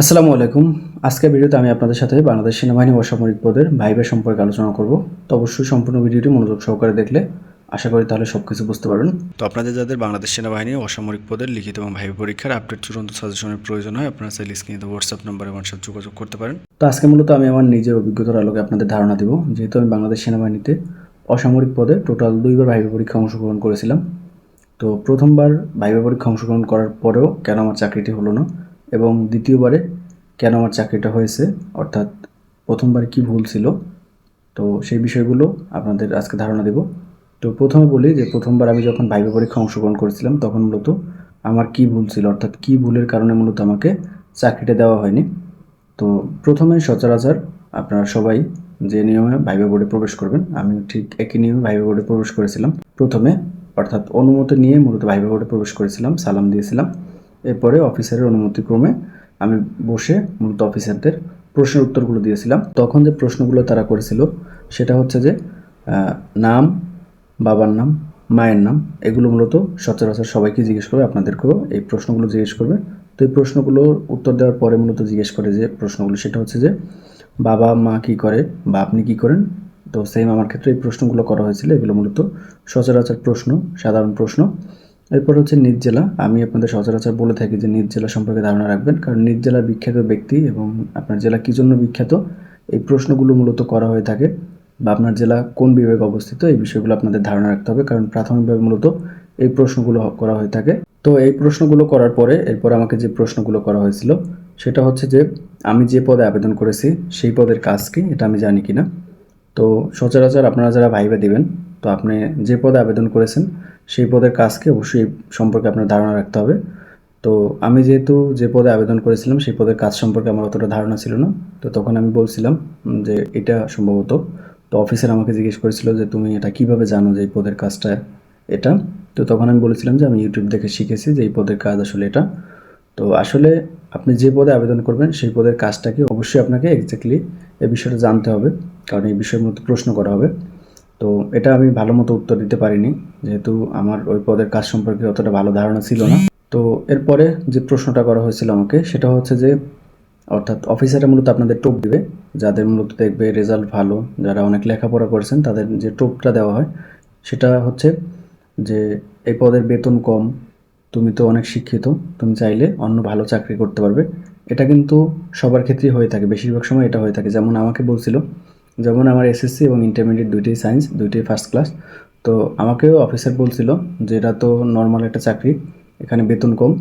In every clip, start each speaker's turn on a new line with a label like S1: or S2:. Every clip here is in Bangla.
S1: আসসালামু আলাইকুম। আজকের ভিডিওতে আমি আপনাদের সাথে বাংলাদেশ সেনাবাহিনী অসামরিক পদের ভাইবে সম্পর্কে আলোচনা করব। তো অবশ্যই সম্পূর্ণ ভিডিওটি মনোযোগ সহকারে দেখলে আশা করি তাহলে সব কিছু বুঝতে পারবেন। তো আপনাদের যাদের বাংলাদেশ সেনাবাহিনী অসামরিক পদের লিখিত এবং ভাইবে পরীক্ষার আপডেট চূড়ান্ত সাজেশনের প্রয়োজন হয় আপনারা চাইলে স্ক্রিনে হোয়াটসঅ্যাপ নম্বরে আমার সাথে যোগাযোগ করতে পারেন। তো আজকে মূলত আমি আমার নিজের অভিজ্ঞতার আলোকে আপনাদের ধারণা দেব। যেহেতু আমি বাংলাদেশ সেনাবাহিনীতে অসামরিক পদে টোটাল দুইবার ভাইবে পরীক্ষা অংশগ্রহণ করেছিলাম। তো প্রথমবার ভাইবা পরীক্ষা অংশগ্রহণ করার পরেও কেন আমার চাকরিটি হলো না? এবং দ্বিতীয়বারে কেন আমার চাকরিটা হয়েছে, অর্থাৎ প্রথমবার কি ভুল ছিল, তো সেই বিষয়গুলো আপনাদের আজকে ধারণা দেব। তো প্রথমে বলি যে প্রথমবার আমি যখন ভাইবা পরীক্ষা অংশগ্রহণ করেছিলাম, তখন মূলত আমার কি ভুল ছিল, অর্থাৎ কি ভুলের কারণে মূলত আমাকে চাকরিটা দেওয়া হয়নি। তো প্রথমে সচরাচর আপনারা সবাই যে নিয়মে ভাইবা বোর্ডে প্রবেশ করবেন আমি ঠিক একই নিয়মে ভাইবা বোর্ডে প্রবেশ করেছিলাম। প্রথমে, অর্থাৎ অনুমতি নিয়ে মূলত ভাইবা বোর্ডে প্রবেশ করেছিলাম, সালাম দিয়েছিলাম। এরপরে অফিসারের অনুমতিক্রমে আমি বসে মূলত অফিসারদের প্রশ্নের উত্তরগুলো দিয়েছিলাম। তখন যে প্রশ্নগুলো তারা করেছিল, সেটা হচ্ছে যে নাম, বাবার নাম, মায়ের নাম, এগুলো মূলত সচরাচর সবাইকে জিজ্ঞেস করবে, আপনাদেরকেও এই প্রশ্নগুলো জিজ্ঞেস করবে। তো এই প্রশ্নগুলোর উত্তর দেওয়ার পরে মূলত জিজ্ঞেস করে যে প্রশ্নগুলো, সেটা হচ্ছে যে, বাবা, মা কি করে বা আপনি কি করেন? তো সেম আমার ক্ষেত্রে এই প্রশ্নগুলো করা হয়েছিল, এগুলো মূলত সচরাচর প্রশ্ন, সাধারণ প্রশ্ন। এরপর হচ্ছে নিজ জেলা। আমি আপনাদের সচরাচর বলে থাকি যে নিজ জেলা সম্পর্কে ধারণা রাখবেন, কারণ নিজ বিখ্যাত ব্যক্তি এবং আপনার জেলা কী জন্য বিখ্যাত, এই প্রশ্নগুলো মূলত করা হয়ে থাকে বা আপনার জেলা কোন বিভাগে অবস্থিত, এই বিষয়গুলো আপনাদের ধারণা রাখতে হবে, কারণ প্রাথমিকভাবে মূলত এই প্রশ্নগুলো করা হয়ে থাকে। তো এই প্রশ্নগুলো করার পরে এরপর আমাকে যে প্রশ্নগুলো করা হয়েছিল, সেটা হচ্ছে যে আমি যে পদে আবেদন করেছি, সেই পদের কাজ কি, এটা আমি জানি কিনা। তো সচরাচর আপনারা যারা ভাইবা দিবেন তো আপনি যে পদে আবেদন করেছেন, সেই পদের কাজকে অবশ্যই সম্পর্কে আপনার ধারণা রাখতে হবে। তো আমি যেহেতু যে পদে আবেদন করেছিলাম, সেই পদের কাজ সম্পর্কে আমার অতটা ধারণা ছিল না। তো তখন আমি বলছিলাম যে এটা সম্ভবত। তো অফিসার আমাকে জিজ্ঞেস করেছিল যে, তুমি এটা কীভাবে জানো যে এই পদের কাজটা এটা? তো তখন আমি বলেছিলাম যে, আমি ইউটিউব দেখে শিখেছি যে এই পদের কাজ আসলে এটা। তো আসলে আপনি যে পদে আবেদন করবেন, সেই পদের কাজটাকে অবশ্যই আপনাকে এক্স্যাক্টলি এ বিষয়টা জানতে হবে। কারণ এই বিষয়ের মধ্যে প্রশ্ন করা হবে। তো এটা আমি ভালো মতো উত্তর দিতে পারিনি, যেহেতু আমার ওই পদের কাজ সম্পর্কে অতটা ভালো ধারণা ছিল না। তো এরপরে যে প্রশ্নটা করা হয়েছিল আমাকে, সেটা হচ্ছে যে, অর্থাৎ অফিসাররা মূলত আপনাদের টোপ দিবে, যাদের মূলত দেখবে রেজাল্ট ভালো, যারা অনেক লেখাপড়া করেছেন, তাদের যে টোপটা দেওয়া হয়, সেটা হচ্ছে যে, এই পদের বেতন কম, তুমি তো অনেক শিক্ষিত, তুমি চাইলে অন্য ভালো চাকরি করতে পারবে। এটা কিন্তু সবার ক্ষেত্রেই হয়ে থাকে, বেশিরভাগ সময় এটা হয়ে থাকে। যেমন আমাকে বলছিল যেমন আমার এসএসসি এবং ইন্টারমিডিয়েট দুইটাই সায়েন্স দুইটাই ফার্স্ট ক্লাস তো আমাকেও অফিসার বলছিল যে এটা তো নর্মাল একটা চাকরি, এখানে বেতন কম।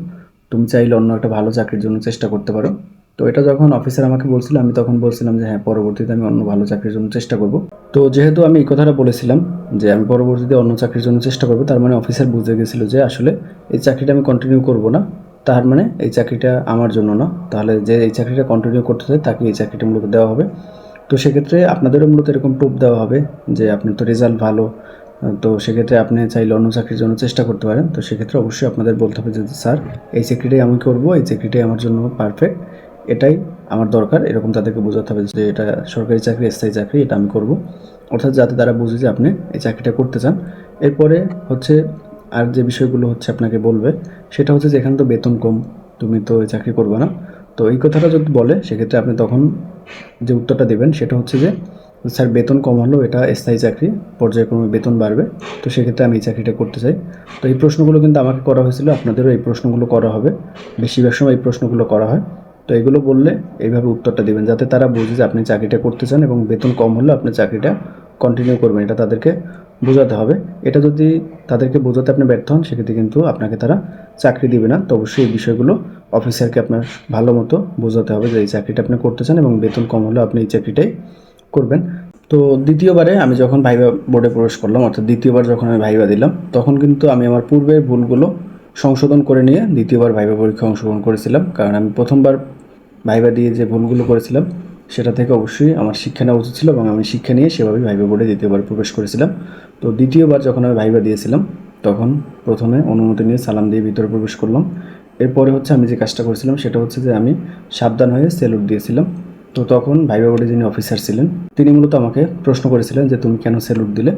S1: তুমি চাইলে অন্য একটা ভালো চাকরির জন্য চেষ্টা করতে পারো। তো এটা যখন অফিসার আমাকে বলছিল, আমি তখন বলছিলাম যে হ্যাঁ পরবর্তীতে আমি অন্য ভালো চাকরির জন্য চেষ্টা করব। তো যেহেতু আমি এই কথাটা বলেছিলাম যে আমি পরবর্তীতে অন্য চাকরির জন্য চেষ্টা করব, তার মানে অফিসার বুঝে গেছিল যে আসলে এই চাকরিটা আমি কন্টিনিউ করব না। তার মানে এই চাকরিটা আমার জন্য না। তাহলে যে এই চাকরিটা কন্টিনিউ করতে চায়, তাকে এই চাকরিটা মূলত দেওয়া হবে। তো সেক্ষেত্রে আপনাদেরও মূলত এরকম টোপ দেওয়া হবে যে আপনার তো রেজাল্ট ভালো, তো সেক্ষেত্রে আপনি চাইলে অন্য চাকরির জন্য চেষ্টা করতে পারেন। তো সেক্ষেত্রে অবশ্যই আপনাদের বলতে হবে যে স্যার, এই চাকরিটাই আমি করব, এই চাকরিটাই আমার জন্য পারফেক্ট এটাই আমার দরকার। এরকম তাদেরকে বোঝাতে হবে যে, এটা সরকারি চাকরি, স্থায়ী চাকরি, এটা আমি করব। অর্থাৎ যাতে তারা বুঝে যে, আপনি এই চাকরিটা করতে চান। এরপরে হচ্ছে আর যে বিষয়গুলো হচ্ছে আপনাকে বলবে, সেটা হচ্ছে যে, এখানে তো বেতন কম, তুমি তো এই চাকরি করবে না। তো এই কথাটা যদি বলে, সেক্ষেত্রে আপনি তখন যে উত্তরটা দেবেন সেটা হচ্ছে যে, স্যার বেতন কম হলেও এটা স্থায়ী চাকরি, পর্যায়ক্রমে বেতন বাড়বে। তো সেক্ষেত্রে আমি এই চাকরিটা করতে চাই। তো এই প্রশ্নগুলো কিন্তু আমাকে করা হয়েছিল, আপনাদেরও এই প্রশ্নগুলো করা হবে। বেশিরভাগ সময় এই প্রশ্নগুলো করা হয়। তো এগুলো বললে এইভাবে উত্তরটা দেবেন, যাতে তারা বুঝে যে আপনি চাকরিটা করতে চান এবং বেতন কম হলেও আপনি চাকরিটা কন্টিনিউ করবেন। এটা তাদেরকে বোঝাতে হবে। এটা যদি তাদেরকে বোঝাতে আপনি ব্যর্থ হন, সেক্ষেত্রে কিন্তু আপনাকে তারা চাকরি দিবে না। তো অবশ্যই এই বিষয়গুলো অফিসারকে আপনার ভালো মতো বোঝাতে হবে যে এই চাকরিটা আপনি করতে চান এবং বেতন কম হলেও আপনি এই চাকরিটাই করবেন। তো দ্বিতীয়বারে আমি যখন ভাইবা বোর্ডে প্রবেশ করলাম, অর্থাৎ দ্বিতীয়বার যখন আমি ভাইবা দিলাম, তখন কিন্তু আমি আমার পূর্বের ভুলগুলো সংশোধন করে নিয়ে দ্বিতীয়বার ভাইবা পরীক্ষা অংশগ্রহণ করেছিলাম। কারণ আমি প্রথমবার ভাইবা দিয়ে যে ভুলগুলো করেছিলাম, সেটা থেকে অবশ্যই আমার শিক্ষা নেওয়া উচিত ছিল এবং আমি শিক্ষা নিয়ে সেভাবেই ভাইবা বোর্ডে দ্বিতীয়বার প্রবেশ করেছিলাম। তো দ্বিতীয়বার যখন আমি ভাইবা দিয়েছিলাম, তখন প্রথমে অনুমতি নিয়ে সালাম দিয়ে ভিতরে প্রবেশ করলাম। এরপরে হচ্ছে আমি যে কাজটা করেছিলাম, সেটা হচ্ছে যে আমি সাবধান হয়ে সেলুট দিয়েছিলাম। তো তখন ভাইবা বোর্ডে যিনি অফিসার ছিলেন, তিনি মূলত আমাকে প্রশ্ন করেছিলেন যে, তুমি কেন সেলুট দিলে?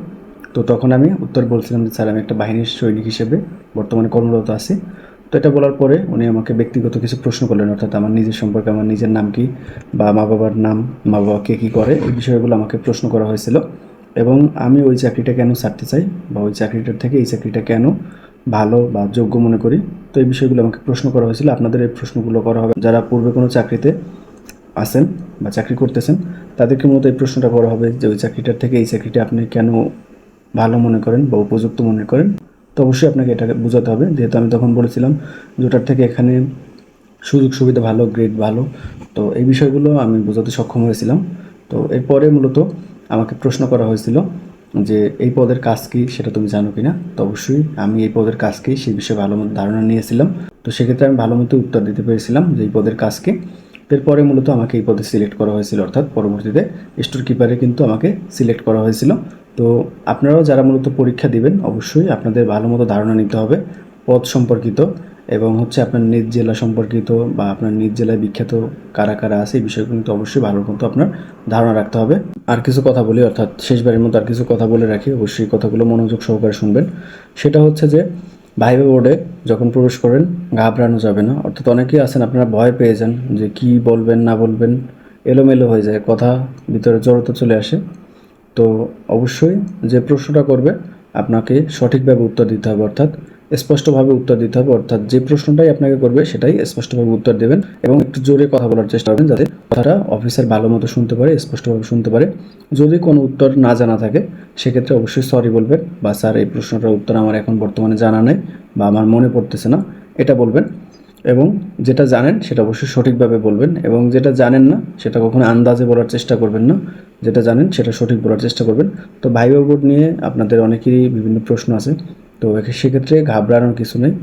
S1: তো তখন আমি উত্তর বলছিলাম যে, স্যার, আমি একটা বাহিনীর সৈনিক হিসেবে বর্তমানে কর্মরত আছি। তো এটা বলার পরে উনি আমাকে ব্যক্তিগত কিছু প্রশ্ন করলেন, অর্থাৎ আমার নিজের সম্পর্কে, আমার নিজের নাম কি বা মা বাবার নাম, মা বাবা কে কী করে, এই বিষয়গুলো আমাকে প্রশ্ন করা হয়েছিল। এবং আমি ওই চাকরিটা কেন ছাড়তে চাই বা ওই চাকরিটার থেকে এই চাকরিটা কেন ভালো বা যোগ্য মনে করি? তো এই বিষয়গুলো আমাকে প্রশ্ন করা হয়েছিল। আপনাদের এই প্রশ্নগুলো করা হবে। যারা পূর্বে কোনো চাকরিতে আছেন বা চাকরি করতেছেন, তাদেরকে মূলত এই প্রশ্নটা করা হবে যে, ওই চাকরিটার থেকে এই চাকরিটা আপনি কেন ভালো মনে করেন বা উপযুক্ত মনে করেন? তো অবশ্যই আপনাকে এটাকে বোঝাতে হবে। যেহেতু আমি তখন বলেছিলাম যে, ওটার থেকে এখানে সুযোগ সুবিধা ভালো, গ্রেড ভালো। তো এই বিষয়গুলো আমি বোঝাতে সক্ষম হয়েছিলাম। তো এরপরে মূলত আমাকে প্রশ্ন করা হয়েছিল যে এই পদের কাজ কী সেটা তুমি জানো কি না তো অবশ্যই আমি এই পদের কাজ কী সেই বিষয়ে ভালো মতো ধারণা নিয়েছিলাম। তো সেক্ষেত্রে আমি ভালো মতো উত্তর দিতে পেরেছিলাম যে এই পদের কাজ কী। এরপরে মূলত আমাকে এই পদে সিলেক্ট করা হয়েছিল, অর্থাৎ পরবর্তীতে স্টোর কিপারে কিন্তু আমাকে সিলেক্ট করা হয়েছিল। তো আপনারাও যারা মূলত পরীক্ষা দিবেন, অবশ্যই আপনাদের ভালো মতো ধারণা নিতে হবে। পদ সম্পর্কিত এবং হচ্ছে আপনার নিজ জেলা সম্পর্কিত বা আপনার নিজ জেলায় বিখ্যাত কারা কারা আছে, এই বিষয়গুলো কিন্তু অবশ্যই ভালো মতো আপনার ধারণা রাখতে হবে। আর কিছু কথা বলি, অর্থাৎ শেষবারের মতো আর কিছু কথা বলে রাখি, অবশ্যই কথাগুলো মনোযোগ সহকারে শুনবেন। সেটা হচ্ছে যে, ভাইবা বোর্ডে যখন প্রবেশ করেন, ঘাবড়ানো যাবে না। অর্থাৎ অনেকেই আছেন, আপনারা ভয় পেয়ে যান যে কি বলবেন, না বলবেন, এলোমেলো হয়ে যায়, কথা ভিতরে জড়তা চলে আসে। তো অবশ্যই যে প্রশ্নটা করবে, আপনাকে সঠিকভাবে উত্তর দিতে হবে। অর্থাৎ স্পষ্টভাবে উত্তর দিতে হবে, অর্থাৎ যে প্রশ্নটাই আপনাকে করবে সেটাই স্পষ্টভাবে উত্তর দেবেন এবং একটু জোরে কথা বলার চেষ্টা করবেন যাতে কথাটা অফিসার ভালো মতো শুনতে পারে, স্পষ্টভাবে শুনতে পারে। যদি কোনো উত্তর না জানা থাকে, সেক্ষেত্রে অবশ্যই সরি বলবেন বা, স্যার, এই প্রশ্নটার উত্তর আমার এখন বর্তমানে জানা নেই বা, আমার মনে পড়তেছে না। এটা বলবেন এবং যেটা জানেন সেটা অবশ্যই সঠিকভাবে বলবেন এবং যেটা জানেন না, সেটা কখনো আন্দাজে বলার চেষ্টা করবেন না। যেটা জানেন সেটা সঠিক বলার চেষ্টা করবেন। তো ভাইবা বোর্ড নিয়ে আপনাদের অনেকেরই বিভিন্ন প্রশ্ন আছে। তো সেক্ষেত্রে ঘাবড়ানোর কিছু নেই।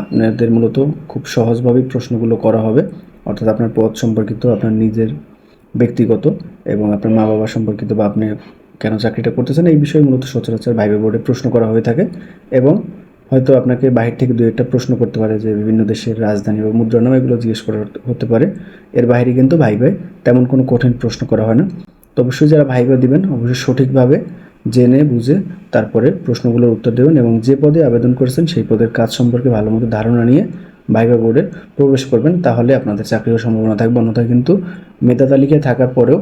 S1: আপনাদের মূলত খুব সহজভাবেই প্রশ্নগুলো করা হবে। অর্থাৎ আপনার পদ সম্পর্কিত, আপনার নিজের ব্যক্তিগত এবং আপনার মা বাবা সম্পর্কিত বা আপনি কেন চাকরিটা করতেছেন এই বিষয়ে মূলত সচরাচর ভাইবা বোর্ডে প্রশ্ন করা হয়ে থাকে এবং হয়তো আপনাকে বাহির থেকে দু একটা প্রশ্ন করতে পারে যে বিভিন্ন দেশের রাজধানী বা মুদ্রা নাম এগুলো জিজ্ঞেস করা হতে পারে। এর বাইরে কিন্তু ভাইবায় তেমন কোনো কঠিন প্রশ্ন করা হয় না। তো অবশ্যই যারা ভাইবা দিবেন, অবশ্যই সঠিকভাবে জেনে, বুঝে তারপরে প্রশ্নগুলোর উত্তর দেবেন এবং যে পদে আবেদন করেছেন সেই পদের কাজ সম্পর্কে ভালো মতো ধারণা নিয়ে ভাইবা বোর্ডে প্রবেশ করবেন। তাহলে আপনাদের চাকরির সম্ভাবনা থাকবে। অন্যথায় কিন্তু মেধা তালিকায় থাকার পরেও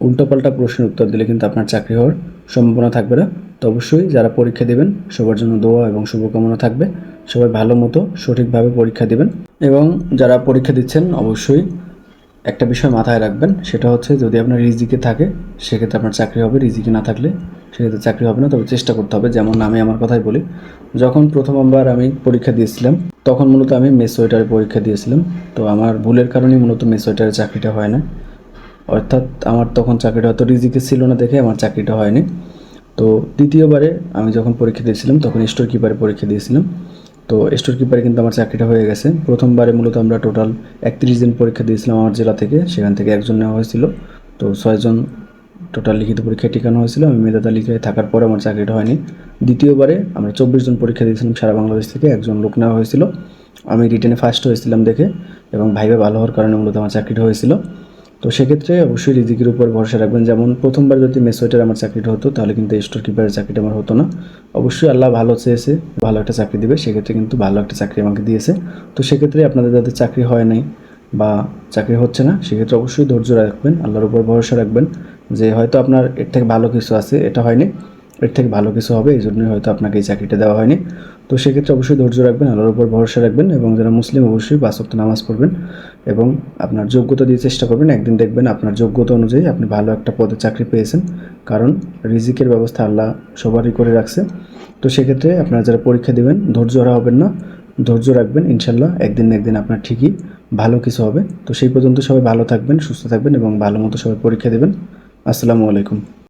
S1: উল্টোপাল্টা প্রশ্নের উত্তর দিলে কিন্তু আপনার চাকরি হওয়ার সম্ভাবনা থাকবে না। তো অবশ্যই যারা পরীক্ষা দেবেন, সবার জন্য দোয়া এবং শুভকামনা থাকবে। সবাই ভালো মতো সঠিকভাবে পরীক্ষা দিবেন এবং যারা পরীক্ষা দিচ্ছেন, অবশ্যই একটা বিষয় মাথায় রাখবেন, সেটা হচ্ছে যদি আপনার রিজিকে থাকে, সেক্ষেত্রে আপনার চাকরি হবে, রিজিকে না থাকলে সেক্ষেত্রে চাকরি হবে না। তবে চেষ্টা করতে হবে, যেমন আমি আমার কথাই বলি, যখন প্রথমবার আমি পরীক্ষা দিয়েছিলাম, তখন মূলত আমি মেস ওয়েটারের পরীক্ষা দিয়েছিলাম। তো আমার ভুলের কারণেই মূলত মেস ওয়েটারের চাকরিটা হয় না। অর্থাৎ আমার তখন চাকরিটা হয়তো রিজিকে ছিল না দেখে আমার চাকরিটা হয়নি। তো দ্বিতীয়বারে আমি যখন পরীক্ষা দিয়েছিলাম, তখন স্টোর কিপারে পরীক্ষা দিয়েছিলাম। তো স্টোর কিপারে কিন্তু আমার চাকরিটা হয়ে গেছে। প্রথমবারে মূলত আমরা টোটাল একত্রিশ দিন পরীক্ষা দিয়েছিলাম আমার জেলা থেকে, সেখান থেকে একজন নেওয়া হয়েছিল। তো ছয়জন টোটাল লিখিত পরীক্ষায় ঠিকানো হয়েছিল, আমি মেধা তালিকায় থাকার পরে আমার চাকরিটা হয়নি। দ্বিতীয়বারে আমরা চব্বিশ জন পরীক্ষা দিয়েছিলাম, সারা বাংলাদেশ থেকে একজন লোক নেওয়া হয়েছিল। আমি রিটেনে ফার্স্ট হয়েছিলাম দেখে এবং ভাইবে ভালো হওয়ার কারণে মূলত আমার চাকরিটা হয়েছিল। তো সেক্ষেত্রে অবশ্যই রিজিকের উপর ভরসা রাখবেন। যেমন প্রথমবার যদি মেসোয়েটার আমার চাকরিটা হতো, তাহলে কিন্তু স্টোর কিপারের চাকরিটা আমার হতো না। অবশ্যই আল্লাহ ভালো চেয়েছে, ভালো একটা চাকরি দিবে, সেক্ষেত্রে কিন্তু ভালো একটা চাকরি আমাকে দিয়েছে। তো সেক্ষেত্রে আপনাদের যাদের চাকরি হয় নাই বা চাকরি হচ্ছে না, সেক্ষেত্রে অবশ্যই ধৈর্য রাখবেন, আল্লাহর উপর ভরসা রাখবেন যে হয়তো আপনার এর থেকে ভালো কিছু আছে, এটা হয়নি। এর থেকে ভালো কিছু হবে, এই জন্যই হয়তো আপনাকে এই চাকরিটা দেওয়া হয়নি। তো সেক্ষেত্রে অবশ্যই ধৈর্য রাখবেন, আল্লাহর উপর ভরসা রাখবেন এবং যারা মুসলিম অবশ্যই ওয়াক্ত নামাজ পড়বেন এবং আপনার যোগ্যতা দিয়ে চেষ্টা করবেন, একদিন দেখবেন আপনার যোগ্যতা অনুযায়ী আপনি ভালো একটা পদে চাকরি পেয়েছেন। কারণ রিজিকের ব্যবস্থা আল্লাহ সবারই করে রাখছে। তো সেক্ষেত্রে আপনারা যারা পরীক্ষা দেবেন, ধৈর্য হারা হবেন না। ধৈর্য রাখবেন ইনশাল্লাহ একদিন না একদিন আপনার ঠিকই ভালো কিছু হবে। তো সেই পর্যন্ত সবাই ভালো থাকবেন, সুস্থ থাকবেন এবং ভালো মতো সবাই পরীক্ষা দেবেন। আসসালামু আলাইকুম।